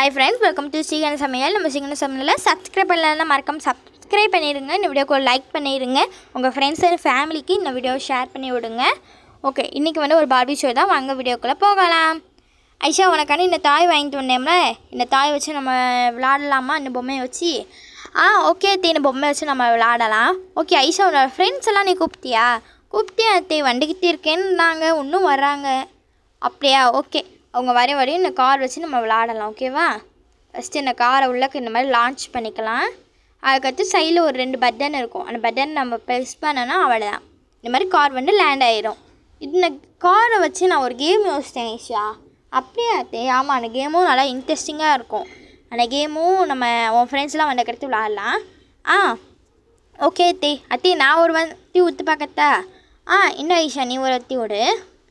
Hi friends welcome to சீகன சமையல் நம்ம சீகன சமையலில் சப்ஸ்கிரைப் பண்ணலன்னா மறக்காம சப்ஸ்கிரைப் பண்ணிடுங்க. இந்த வீடியோக்கு ஒரு லைக் பண்ணிடுங்க. உங்கள் ஃப்ரெண்ட்ஸ் அண்ட் ஃபேமிலிக்கு இந்த வீடியோவை ஷேர் பண்ணி விடுங்க. ஓகே இன்றைக்கி வந்து ஒரு பார்பி ஷோ தான். வாங்க வீடியோக்குள்ளே போகலாம். ஐஷா உனக்கான இந்த தாய் வாங்கிட்டு வந்தேம்ல? இந்த தாய் வச்சு நம்ம விளாடலாமா இந்த பொம்மையை வச்சு. ஆ ஓகே தே இந்த பொம்மையை வச்சு நம்ம விளாடலாம் ஓகே ஐஷா உன்னோட ஃப்ரெண்ட்ஸ் எல்லாம் நீ கூப்பிட்டியா? கூப்பிட்டியா தே வண்டிக்கிட்டே இருக்கேன்னாங்க. இன்னும் வர்றாங்க. அப்படியா? ஓகே அவங்க வரையும் வரையும் இந்த கார் வச்சு நம்ம விளாடலாம் ஓகேவா ஃபஸ்ட்டு இந்த காரை உள்ளக்கு இந்த மாதிரி லான்ச் பண்ணிக்கலாம். அதுக்கடுத்து சைடில் ஒரு ரெண்டு பட்டன் இருக்கும். அந்த பட்டன் நம்ம ப்ரெஸ் பண்ணோன்னா அவ்வளோதான் இந்த மாதிரி கார் வந்து லேண்ட் ஆயிரும். இந்த காரை வச்சு நான் ஒரு கேம் யோசித்தேன் ஈஷா அப்படியா தே ஆமாம் அந்த கேமும் நல்லா இன்ட்ரெஸ்டிங்காக இருக்கும். அந்த கேமும் நம்ம உன் ஃப்ரெண்ட்ஸ்லாம் வந்த கிடைத்து விளாட்லாம். ஆ ஓகே தே அத்தி நான் ஒரு வத்தி ஊற்று பார்க்கத்தா ஆ என்ன ஈஷா நீ ஒரு வத்தி விடு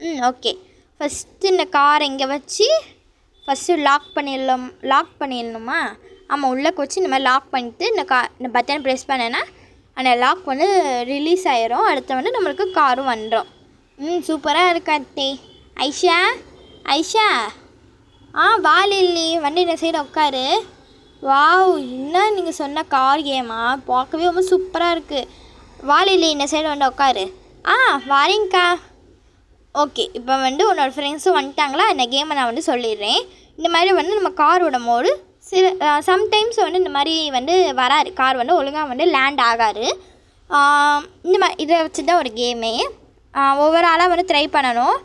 ம் ஓகே ஃபஸ்ட்டு இந்த காரை இங்கே வச்சு ஃபஸ்ட்டு லாக் பண்ணிடலாம் லாக் பண்ணிடணுமா? ஆமாம் உள்ளக்கு வச்சு இந்த மாதிரி லாக் பண்ணிட்டு இந்த கா இந்த பட்டன் ப்ரெஸ் பண்ணேன்னா அந்த லாக் வந்து ரிலீஸ் ஆயிரும். அடுத்து வந்து நம்மளுக்கு காரும் வந்துடும் ம் சூப்பராக இருக்கா அத்தே. ஐஷா ஐஷா. ஆ வாலில்லி வண்டி இந்த சைடு உட்காரு. வாவ் என்ன நீங்கள் சொன்ன கார் கேமா பார்க்கவே ரொம்ப சூப்பராக இருக்குது வாலில்லி இந்த சைடு வந்து உட்காரு. ஆ வாரேங்க்கா ஓகே இப்போ வந்து உன்னோட ஃப்ரெண்ட்ஸும் வந்துட்டாங்களா? இந்த கேமை நான் வந்து சொல்லிடுறேன். இந்த மாதிரி வந்து நம்ம கார் விடும்போது சில சம்டைம்ஸ் வந்து இந்த மாதிரி வந்து வராது. கார் வந்து ஒழுங்காக வந்து லேண்ட் ஆகாது. இந்த மாதிரி இதை வச்சு தான் ஒரு கேமே ஓவராலாக வந்து ட்ரை பண்ணணும்.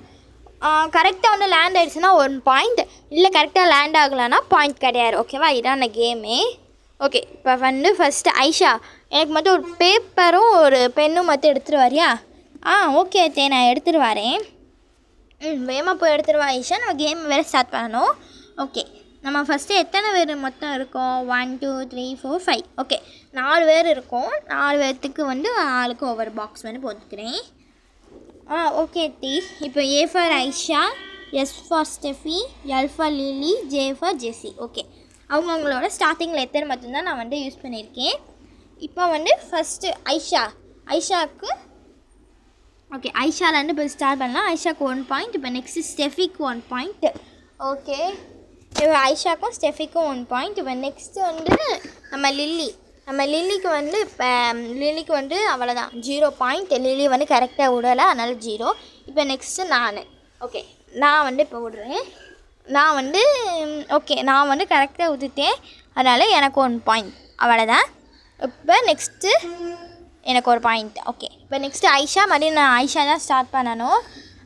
கரெக்டாக வந்து லேண்ட் ஆகிடுச்சுன்னா ஒன் பாயிண்ட் இல்லை கரெக்டாக லேண்ட் ஆகலைன்னா பாயிண்ட் கிடையாது. ஓகேவா இதான் அந்த கேமே ஓகே இப்போ வந்து ஃபஸ்ட்டு ஐஷா எனக்கு மட்டும் ஒரு பேப்பரும் ஒரு பென்னும் மட்டும் எடுத்துகிட்டு வரியா? ஆ ஓகே தே நான் எடுத்துகிட்டு வரேன். ம் வேகமாக போய் எடுத்துருவா ஐஷா. நம்ம கேம் வேறு ஸ்டார்ட் பண்ணணும். ஓகே நம்ம ஃபஸ்ட்டு எத்தனை பேர் மொத்தம் இருக்கோம்? One two three four five okay நாலு பேர் இருக்கோம். நாலு பேர்த்துக்கு வந்து ஆளுக்கு ஒவ்வொரு பாக்ஸ் வந்து போட்டுக்கிறேன் ஆ ஓகே தி. இப்போ A for Aisha S for Stephy L for Lily J for Jessy okay அவங்கவுங்களோட ஸ்டார்டிங்கில் எத்தனை மட்டும்தான் நான் வந்து யூஸ் பண்ணியிருக்கேன். இப்போ வந்து ஃபஸ்ட்டு ஐஷா. ஐஷாவுக்கு ஓகே ஐஷாலேருந்து இப்போ ஸ்டார்ட் பண்ணலாம். ஐஷாக்கு ஒன் பாயிண்ட் இப்போ நெக்ஸ்ட்டு ஸ்டெஃபிக்கு ஒன் பாயிண்ட் ஓகே இப்போ ஐஷாக்கும் ஸ்டெஃபிக்கும் ஒன் பாயிண்ட் இப்போ நெக்ஸ்ட்டு வந்து நம்ம லில்லி நம்ம லில்லிக்கு வந்து இப்போ லில்லிக்கு um, வந்து அவ்வளோதான் ஜீரோ பாயிண்ட் லில்லி வந்து கரெக்டாக விடலை அதனால் ஜீரோ இப்போ நெக்ஸ்ட்டு நான். ஓகே நான் வந்து இப்போ விடுறேன். நான் வந்து ஓகே நான் வந்து கரெக்டாக ஊற்றிட்டேன் அதனால் எனக்கு ஒன் பாயிண்ட் அவ்வளோதான் இப்போ நெக்ஸ்ட்டு எனக்கு ஒரு பாயிண்ட் ஓகே இப்போ நெக்ஸ்ட்டு ஐஷா மறுபடியும் நான் ஐஷா தான் ஸ்டார்ட் பண்ணணும்.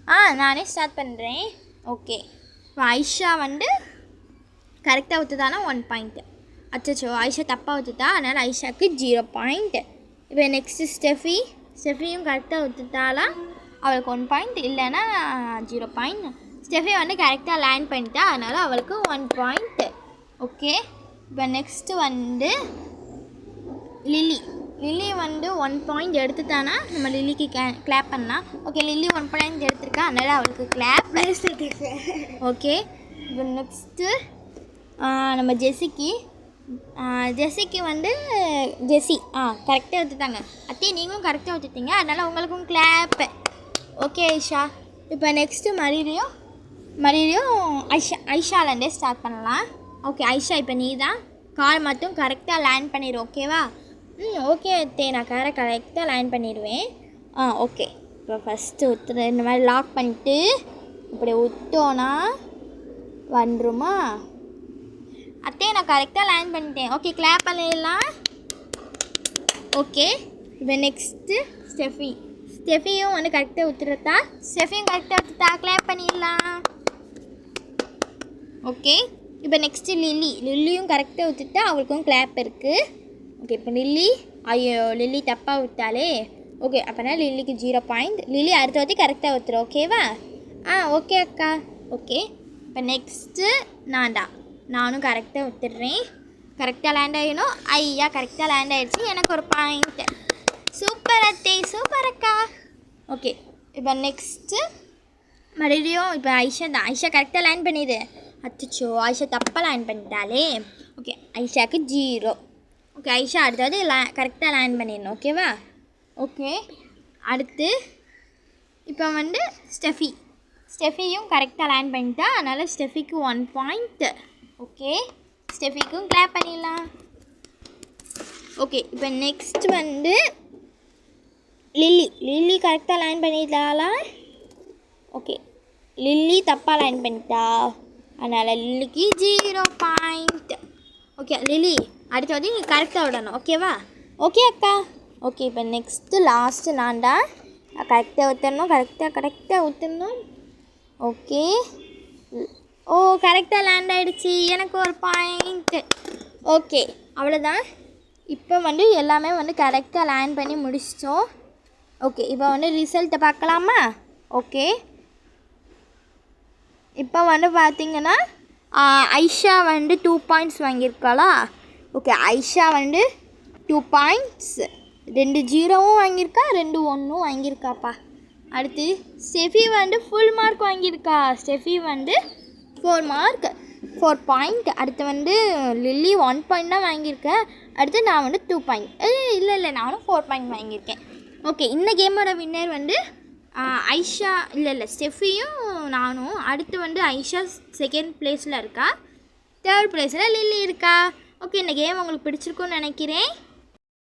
ஆ நானே ஸ்டார்ட் பண்ணுறேன் ஓகே இப்போ ஐஷா வந்து கரெக்டாக ஊற்றுதானா ஒன் பாயிண்ட்டு அச்சோ ஐஷா தப்பாக ஊற்றுதா அதனால் ஐஷாவுக்கு ஜீரோ பாயிண்ட் இப்போ நெக்ஸ்ட்டு ஸ்டெஃபி ஸ்டெஃபியும் கரெக்டாக ஊற்றுட்டாலா அவளுக்கு ஒன் பாயிண்ட் இல்லைன்னா ஜீரோ பாயிண்ட் ஸ்டெஃபி வந்து கரெக்டாக லேண்ட் பண்ணிட்டா அதனால் அவளுக்கு ஒன் பாயிண்ட் ஓகே இப்போ நெக்ஸ்ட்டு வந்து லில்லி லில்லி வந்து ஒன் பாயிண்ட் எடுத்துட்டானா? நம்ம லில்லிக்கு கே கிளாப் பண்ணலாம் ஓகே லில்லி ஒன் பாயிண்ட் எடுத்திருக்கா. அதனால் அவளுக்கு கிளாப் ஓகே இப்போ நெக்ஸ்ட்டு நம்ம ஜெஸிக்கு ஜெஸிக்கு வந்து ஜெஸி ஆ கரெக்டாக எடுத்துட்டாங்க. அத்தையும் நீங்களும் கரெக்டாக எடுத்துட்டீங்க. அதனால் உங்களுக்கும் கிளாப்பு ஓகே ஐஷா. இப்போ நெக்ஸ்ட்டு மறுபடியும் மறுபடியும் ஐஷா ஐஷாலேருந்தே ஸ்டார்ட் பண்ணலாம். ஓகே ஐஷா இப்போ நீ தான் கார் மட்டும் கரெக்டாக லேண்ட் பண்ணிடு ஓகேவா ம் ஓகே அத்தே. நான் காரை கரெக்டாக லேண்ட் பண்ணிடுவேன். ஆ ஓகே இப்போ ஃபஸ்ட்டு ஊற்றுற இந்த மாதிரி லாக் பண்ணிட்டு இப்படி விட்டோன்னா வந்துருமா? அத்தே நான் கரெக்டாக லேண்ட் பண்ணிட்டேன். ஓகே கிளாப் பண்ணிடலாம். ஓகே இப்போ நெக்ஸ்ட்டு ஸ்டெஃபி ஸ்டெஃபியும் வந்து கரெக்டாக ஊற்றுறதா ஸ்டெஃபியும் கரெக்டாக ஊற்றுட்டா கிளாப் பண்ணிடலாம். ஓகே இப்போ நெக்ஸ்ட்டு லில்லி லில்லியும் கரெக்டாக ஊற்றுட்டா அவளுக்கும் கிளாப் இருக்குது ஓகே இப்போ லில்லி ஐயோ லில்லி தப்பாக விட்டாலே ஓகே அப்போனா லில்லிக்கு ஜீரோ பாயிண்ட் லில்லி அடுத்த வாட்டி கரெக்டாக ஊற்றுரு ஓகேவா ஆ ஓகே அக்கா. ஓகே இப்போ நெக்ஸ்ட்டு நான் தான். நானும் கரெக்டாக விட்டுடுறேன் கரெக்டாக லேண்ட் ஆகணும் ஐயா கரெக்டாக லேண்ட் ஆகிடுச்சு எனக்கு ஒரு பாயிண்ட் சூப்பர் அத்தை சூப்பர் அக்கா. ஓகே இப்போ நெக்ஸ்ட்டு மறுபடியும் இப்போ ஐஷா தான். ஐஷா கரெக்டாக லேண்ட் பண்ணிடு. அச்சோ ஐஷா தப்பாக லேண்ட் பண்ணிட்டாலே ஓகே ஐஷாக்கு ஜீரோ ஓகே ஐஷா அடுத்தது லே கரெக்டாக லேண்ட் பண்ணிடணும் ஓகேவா ஓகே அடுத்து இப்போ வந்து ஸ்டெஃபி. ஸ்டெஃபியும் கரெக்டாக லேண்ட் பண்ணிட்டா அதனால் ஸ்டெஃபிக்கு ஒன் பாயிண்ட்டு ஓகே ஸ்டெஃபிக்கும் கிளாப் பண்ணிடலாம். ஓகே இப்போ நெக்ஸ்ட் வந்து லில்லி லில்லி கரெக்டாக லேண்ட் பண்ணிட்டாளா? ஓகே லில்லி தப்பாக லேண்ட் பண்ணிட்டா. அதனால் லில்லிக்கு ஜீரோ பாயிண்ட் ஓகே லில்லி அடுத்து வந்து நீங்கள் கரெக்டாக விடணும். ஓகேவா ஓகே அக்கா. ஓகே இப்போ நெக்ஸ்ட்டு லாஸ்ட்டு நான்டா. கரெக்டாக ஊற்றணும் கரெக்டாக கரெக்டாக ஊற்றணும் ஓகே ஓ கரெக்டாக லேண்ட் ஆகிடுச்சி எனக்கு ஒரு பாயிண்ட்டு ஓகே அவ்வளோதான் இப்போ வந்து எல்லாமே வந்து கரெக்டாக லேண்ட் பண்ணி முடிச்சிட்டோம். ஓகே இப்போ வந்து ரிசல்ட்டை பார்க்கலாமா? ஓகே இப்போ வந்து பார்த்திங்கன்னா ஐஷா வந்து டூ பாயிண்ட்ஸ் வாங்கியிருக்காளா? ஓகே ஐஷா வந்து டூ பாயிண்ட்ஸ் ரெண்டு ஜீரோவும் வாங்கியிருக்கா ரெண்டு ஒன்றும் வாங்கியிருக்காப்பா. அடுத்து ஸ்டெஃபி வந்து ஃபுல் மார்க் வாங்கியிருக்கா. ஸ்டெஃபி வந்து ஃபோர் மார்க் ஃபோர் பாயிண்ட் அடுத்து வந்து லில்லி ஒன் பாயிண்ட் தான் வாங்கியிருக்கேன் அடுத்து நான் வந்து டூ பாயிண்ட் இல்லை இல்லை நானும் ஃபோர் பாயிண்ட் வாங்கியிருக்கேன். ஓகே இந்த கேமோட வின்னர் வந்து ஐஷா இல்லை இல்லை ஸ்டெஃபியும் நானும். அடுத்து வந்து ஐஷா செகண்ட் ப்ளேஸில் இருக்கா. தேர்ட் ப்ளேஸில் லில்லி இருக்கா. ஓகே இந்த கேம் உங்களுக்கு பிடிச்சிருக்கும்னு நினைக்கிறேன்.